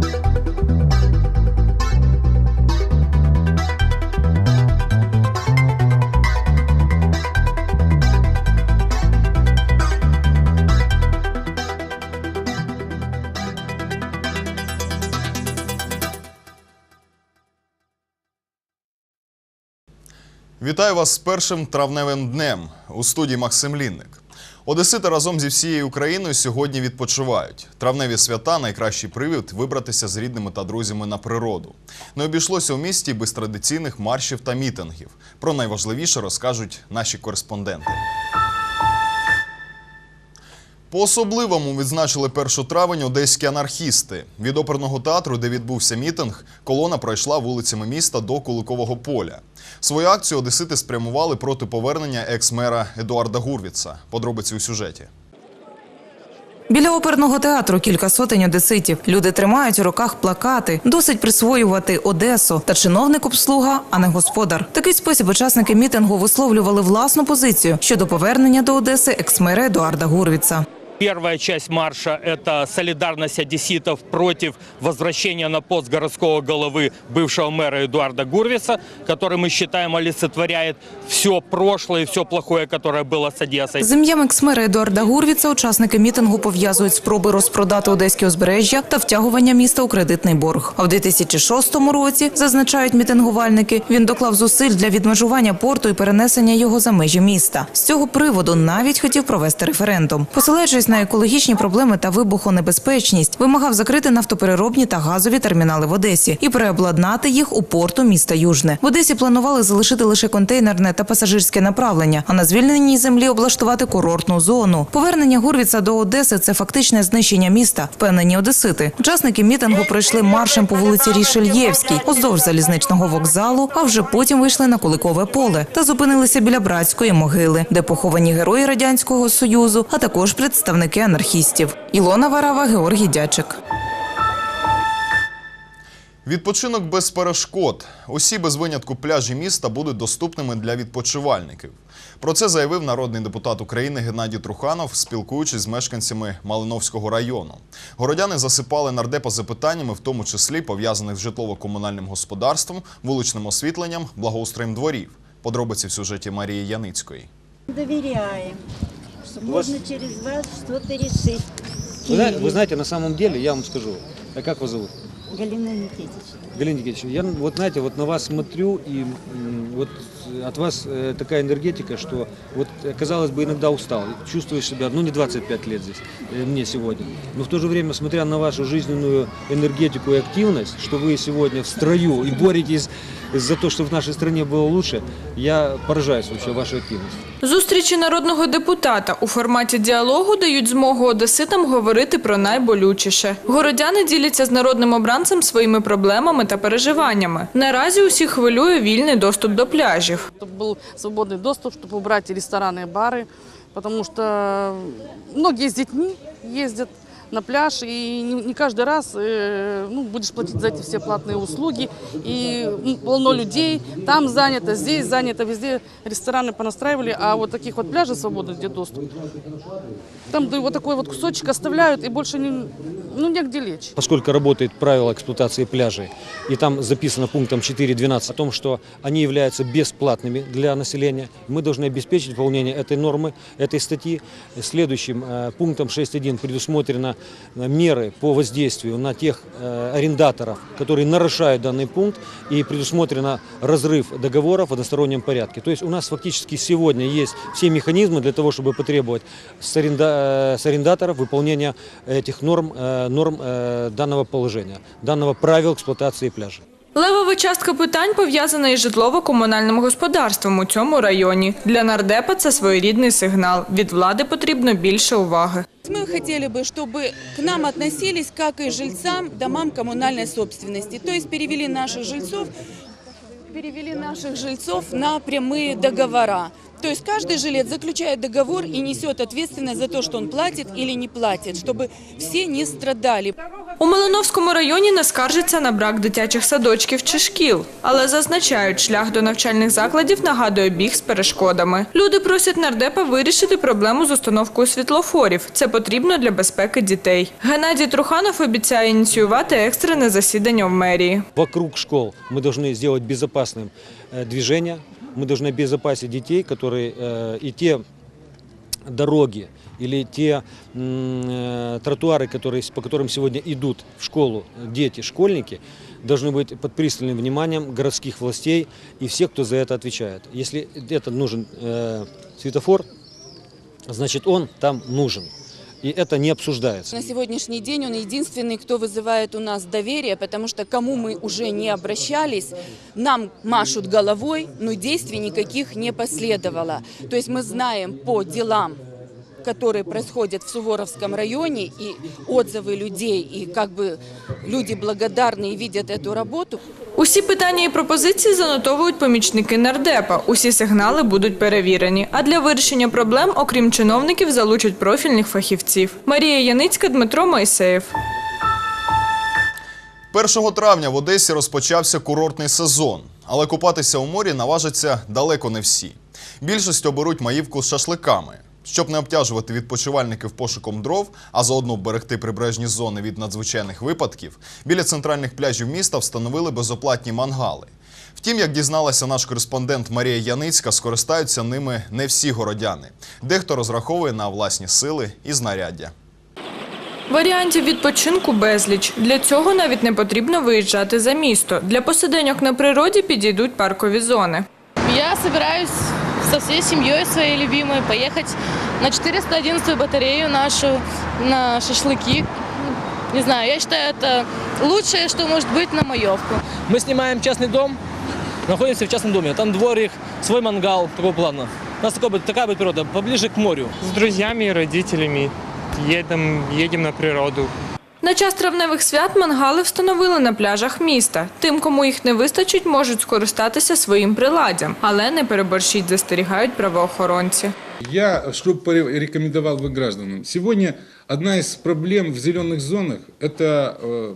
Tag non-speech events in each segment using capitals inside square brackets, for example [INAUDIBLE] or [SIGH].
Thank you. Вітаю вас з першим травневим днем у студії Максим Лінник. Одесити разом зі всією Україною сьогодні відпочивають. Травневі свята найкращий привід вибратися з рідними та друзями на природу. Не обійшлося у місті без традиційних маршів та мітингів. Про найважливіше розкажуть наші кореспонденти. По-особливому відзначили 1 травень одеські анархісти. Від оперного театру, де відбувся мітинг, колона пройшла вулицями міста до Куликового поля. Свою акцію одесити спрямували проти повернення екс-мера Едуарда Гурвіца. Подробиці у сюжеті. Біля оперного театру кілька сотень одеситів. Люди тримають у руках плакати. Досить присвоювати Одесу. Та чиновник обслуга, а не господар. Такий спосіб учасники мітингу висловлювали власну позицію щодо повернення до Одеси екс-мера Едуарда Гурвіца. Первая часть марша – это солидарность одесситов против возвращения на пост городского головы бывшего мэра Эдуарда Гурвиса, который мы считаем олицетворяет все прошлое и все плохое, которое было с Одессой. З ім'ям екс-мера Едуарда Гурвіца учасники мітингу пов'язують спроби розпродати одеське узбережжя та втягування міста у кредитний борг. А в 2006 році, зазначають мітингувальники, він доклав зусиль для відмежування порту і перенесення його за межі міста. З цього приводу навіть хотів провести референдум. Посилаючись на екологічні проблеми та вибухонебезпечність, вимагав закрити нафтопереробні та газові термінали в Одесі і переобладнати їх у порту міста Южне. В Одесі планували залишити лише контейнерне та пасажирське направлення, а на звільненій землі облаштувати курортну зону. Повернення Гурвіца до Одеси це фактичне знищення міста, впевнені одесити. Учасники мітингу пройшли маршем по вулиці Рішельєвській, уздовж залізничного вокзалу, а вже потім вийшли на Куликове поле та зупинилися біля братської могили, де поховані герої радянського союзу, а також представники анархістів. Ілона Варава, Георгій Дячик. Відпочинок без перешкод. Усі без винятку пляжі міста будуть доступними для відпочивальників. Про це заявив народний депутат України Геннадій Труханов, спілкуючись з мешканцями Малиновського району. Городяни засипали нардепа запитаннями, в тому числі пов'язаних з житлово-комунальним господарством, вуличним освітленням, благоустроєм дворів. Подробиці в сюжеті Марії Яницької. Доверяем, что можно через вас что-то решить. Вы, зна- вы знаете, на самом деле, я вам скажу, а как вас зовут? Галина Никитична. Галина Никитична, я вот знаете, вот на вас смотрю, и м, вот от вас э, такая энергетика, что вот э, казалось бы иногда устал, чувствуешь себя, ну не 25 лет здесь, э, мне сегодня, но в то же время, смотря на вашу жизненную энергетику и активность, что вы сегодня в строю и боретесь за то, чтобы в нашей стране было лучше, я поражаюсь вообще вашей активностью. Зустрічі народного депутата у форматі діалогу дають змогу одеситам говорити про найболючіше. Городяни діляться з народним обранцем своїми проблемами та переживаннями. Наразі усіх хвилює вільний доступ до пляжів. чтобы был свободный доступ, чтобы убрать и рестораны, и бары, потому что многие с детьми ездят На пляж, и не, каждый раз э, ну, будешь платить за эти все платные услуги, и полно людей, там занято, здесь занято, везде рестораны понастраивали, а вот таких вот пляжей свободных, где доступ, там да, вот такой вот кусочек оставляют, и больше не, ну, негде лечь. Поскольку работает правило эксплуатации пляжей, и там записано пунктом 4.12 о том, что они являются бесплатными для населения, мы должны обеспечить выполнение этой нормы, этой статьи. Следующим э, пунктом 6.1 предусмотрено меры по воздействию на тех э, арендаторов, которые нарушают данный пункт, и предусмотрено разрыв договоров в одностороннем порядке. То есть у нас фактически сегодня есть все механизмы для того, чтобы потребовать с, аренда- э, с арендаторов выполнения этих норм, э, норм э, данного положения, данного правил эксплуатации пляжа. Левова частка питань пов'язана із житлово-комунальним господарством у цьому районі. Для нардепа це своєрідний сигнал. Від влади потрібно більше уваги. Мы хотели бы, чтобы к нам относились как и жильцам домам коммунальной собственности. То есть перевели наших жильцов, перевели наших жильцов на прямые договора. То есть каждый жилец заключает договор и несет ответственность за то, что он платит или не платит, чтобы все не страдали. У Малиновському районі не скаржаться на брак дитячих садочків чи шкіл, але зазначають, шлях до навчальних закладів нагадує біг з перешкодами. Люди просять нардепа вирішити проблему з установкою світлофорів. Це потрібно для безпеки дітей. Геннадій Труханов обіцяє ініціювати екстрене засідання в мерії. Вокруг школ мы должны сделать безопасным э, движение, мы должны обезопасить детей, которые э, и те дороги Или те э, тротуары, которые, по которым сегодня идут в школу дети, школьники, должны быть под пристальным вниманием городских властей и всех, кто за это отвечает. Если это нужен э, светофор, значит он там нужен. И это не обсуждается. На сегодняшний день он единственный, кто вызывает у нас доверие, потому что кому мы уже не обращались, нам машут головой, но действий никаких не последовало. То есть мы знаем по делам, которые происходят в Суворовском районе, и отзывы людей, и как бы люди благодарны и видят эту работу, Усі питання і пропозиції занотовують помічники нардепа. Усі сигнали будуть перевірені. А для вирішення проблем, окрім чиновників, залучать профільних фахівців. Марія Яницька, Дмитро Майсеєв. 1 травня в Одесі розпочався курортний сезон, але купатися у морі наважаться далеко не всі. Більшість оберуть маївку з шашликами. Щоб не обтяжувати відпочивальників пошуком дров, а заодно берегти прибережні зони від надзвичайних випадків, біля центральних пляжів міста встановили безоплатні мангали. Втім, як дізналася наш кореспондент Марія Яницька, скористаються ними не всі городяни. Дехто розраховує на власні сили і знаряддя. Варіантів відпочинку безліч. Для цього навіть не потрібно виїжджати за місто. Для посиденьок на природі підійдуть паркові зони. Я собираюсь со всей семьей своей любимой поехать на 411 батарею нашу, на шашлыки. Не знаю, я считаю, это лучшее, что может быть на маевку. Мы снимаем частный дом, находимся в частном доме. Там дворик, свой мангал такого плана. У нас такой, будет- такая будет природа, поближе к морю. С друзьями и родителями едем, едем на природу. На час травневих свят мангали встановили на пляжах міста. Тим, кому їх не вистачить, можуть скористатися своїм приладдям, але не переборщіть, застерігають правоохоронці. Я что бы порекомендовал бы гражданам? Сегодня одна из проблем в зеленых зонах – это, э,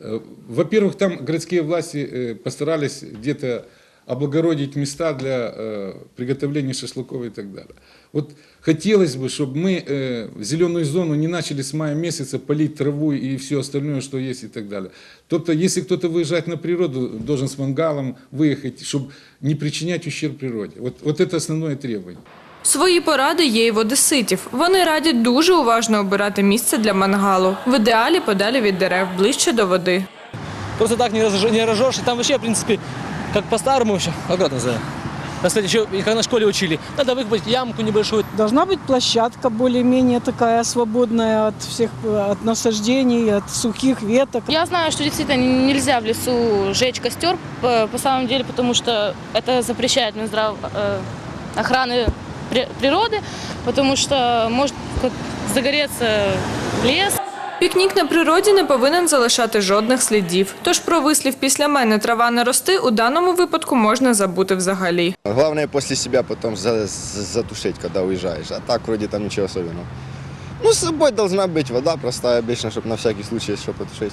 э, во-первых, там городские власти э, постарались где-то облагородить места для э, приготовления шашлыков и так далее. Вот хотелось бы, чтобы мы э, зеленую зону не начали с мая месяца полить траву и все остальное, что есть и так далее. Тобто, если кто-то выезжает на природу, должен с мангалом выехать, чтобы не причинять ущерб природе. Вот, вот это основное требование. Свої поради є і в одеситів. Вони радять дуже уважно обирати місце для мангалу. В ідеалі подалі від дерев, ближче до води. Просто так не, разож, не разжешь. И там вообще, в принципе, как по-старому еще, аккуратно за. Кстати, еще, и как на школе учили, надо выкопать ямку небольшую. Должна быть площадка более-менее такая свободная от всех, э, от насаждений, от сухих веток. Я знаю, что действительно нельзя в лесу жечь костер, по, по самом деле, потому что это запрещает Минздрав э, охраны при- природы, потому что может как загореться лес. Пікнік на природі не повинен залишати жодних слідів. Тож про вислів після мене трава не рости у даному випадку можна забути взагалі. Главное после себя потом за- за- затушить, когда уезжаешь. А так вроде там ничего особенного. Ну, с собой должна быть вода простая обычно, чтобы на всякий случай еще потушить.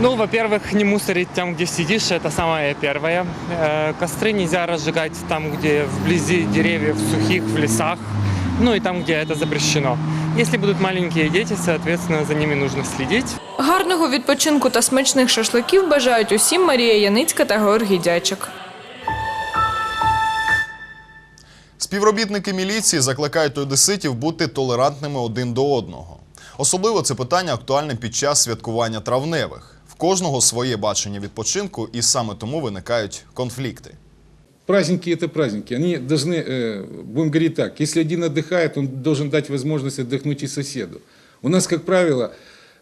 Ну, во-первых, не мусорить там, где сидишь, это самое первое. Э, Костры нельзя разжигать там, где вблизи деревьев, сухих, в лесах, ну и там, где это запрещено. Если будут маленькие дети, соответственно, за ними нужно следить. Гарного відпочинку та смачних шашликів бажають усім Марія Яницька та Георгій Дячик. Співробітники міліції закликають одеситів бути толерантними один до одного. Особливо це питання актуальне під час святкування травневих. В кожного своє бачення відпочинку, і саме тому виникають конфлікти. Праздники – это праздники. Они должны, э, будем говорить так, если один отдыхает, он должен дать возможность отдохнуть и соседу. У нас, как правило,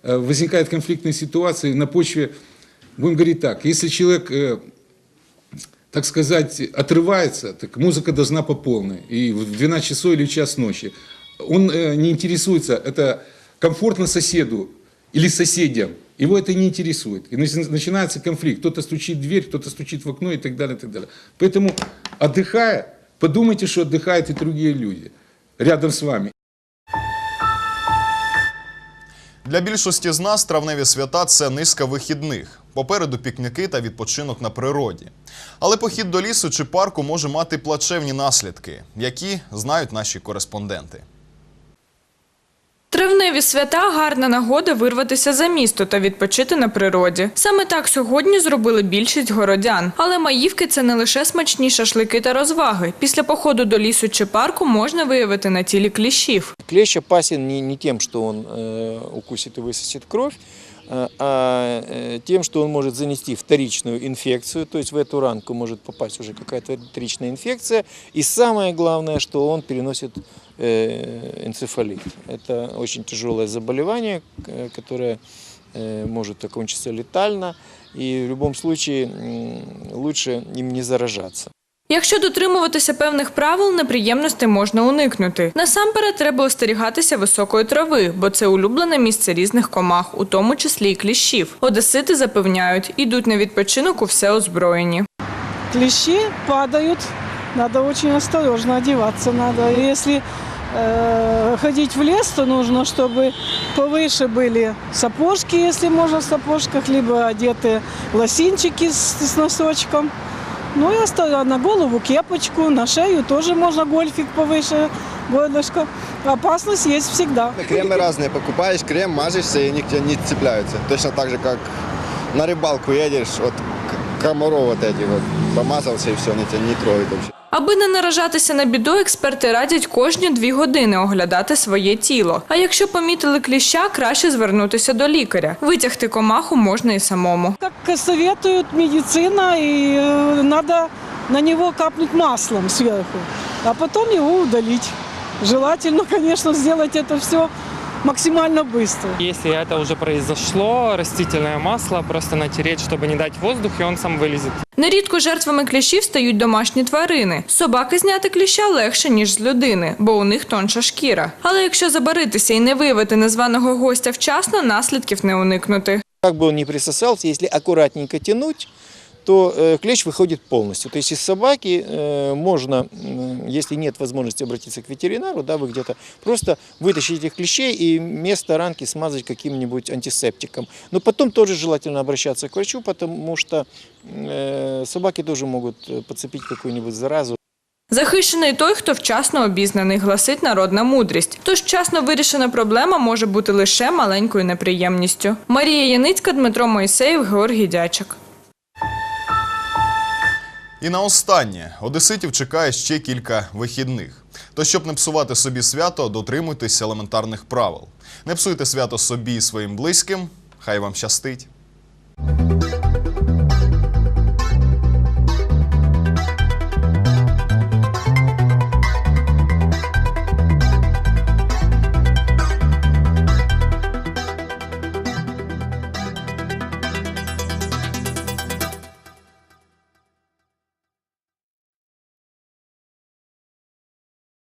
э, возникают конфликтные ситуации на почве, будем говорить так, если человек, э, так сказать, отрывается, так музыка должна по полной, и в 12 часов или в час ночи. Он не интересуется, это комфортно соседу или соседям, его это не интересует. И начи- начинается конфликт. Кто-то стучит в дверь, кто-то стучит в окно и так далее, и так далее. Поэтому, отдыхая, подумайте, что отдыхают и другие люди рядом с вами. Для більшості з нас травневі свята це низка вихідних. Попереду пікніки та відпочинок на природі. Але похід до лісу чи парку може мати плачевні наслідки, які знають наші кореспонденти. Травневі свята гарна нагода вирватися за місто та відпочити на природі. Саме так сьогодні зробили більшість городян. Але маївки це не лише смачні шашлики та розваги. Після походу до лісу чи парку можна виявити на тілі кліщів. Клещ опасен не, не тем, что он э, укусит и высосет кровь, э, а э, тем, что он может занести вторичную инфекцию, то есть в эту ранку может попасть уже какая-то вторичная инфекция. И самое главное, что он переносит э, энцефалит. Это очень тяжелое заболевание, к- которое э, может окончиться летально. И в любом случае м, лучше им не заражаться. Якщо дотримуватися певних правил, неприємностей можна уникнути. Насамперед треба остерігатися високої трави, бо це улюблене місце різних комах, у тому числі і кліщів. Одесити запевняють, ідуть на відпочинок у все озброєні. Клещи падают, надо очень осторожно одеваться. Надо. Если э, ходить в лес, то нужно, чтобы повыше были сапожки, если можно в сапожках, либо одеты лосинчики с, с носочком. Ну и оста- на голову кепочку, на шею тоже можно гольфик повыше, горлышко. Опасность есть всегда. Кремы разные покупаешь, крем мажешься, и они к тебе не цепляются. Точно так же, как на рыбалку едешь, вот комаров вот эти вот, помазался и все, они тебя не трогают вообще. Аби не наражатися на біду, експерти радять кожні дві години оглядати своє тіло. А якщо помітили кліща, краще звернутися до лікаря. Витягти комаху можна і самому. Как советует медицина, э, надо на него капнуть маслом сверху, а потом его удалить. Желательно, [LAUGHS] конечно, сделать это все максимально быстро. Если это уже произошло, растительное масло просто натереть, чтобы не дать воздух, и он сам вылезет. Нерідко жертвами кліщів стають домашні тварини. З Собаки зняти кліща легше, ніж з людини, бо у них тонша шкіра. Але якщо забаритися і не виявити незваного гостя вчасно, наслідків не уникнути. Как бы он ни присосался, если аккуратненько тянуть, то э, клещ выходит полностью. То есть из собаки э, можно, м, если нет возможности обратиться к ветеринару, да, вы где-то просто вытащить этих клещей и место ранки смазать каким-нибудь антисептиком. Но потом тоже желательно обращаться к врачу, потому что э, собаки тоже могут э, подцепить какую-нибудь заразу. Захищений той, хто вчасно обізнаний, гласить народна мудрість. Тож вчасно вирішена проблема може бути лише маленькою неприємністю. Марія Яницька, Дмитро Моїсеєв, Георгій Дячик. І на останнє одеситів чекає ще кілька вихідних. То щоб не псувати собі свято, дотримуйтесь елементарних правил. Не псуйте свято собі і своїм близьким. Хай вам щастить.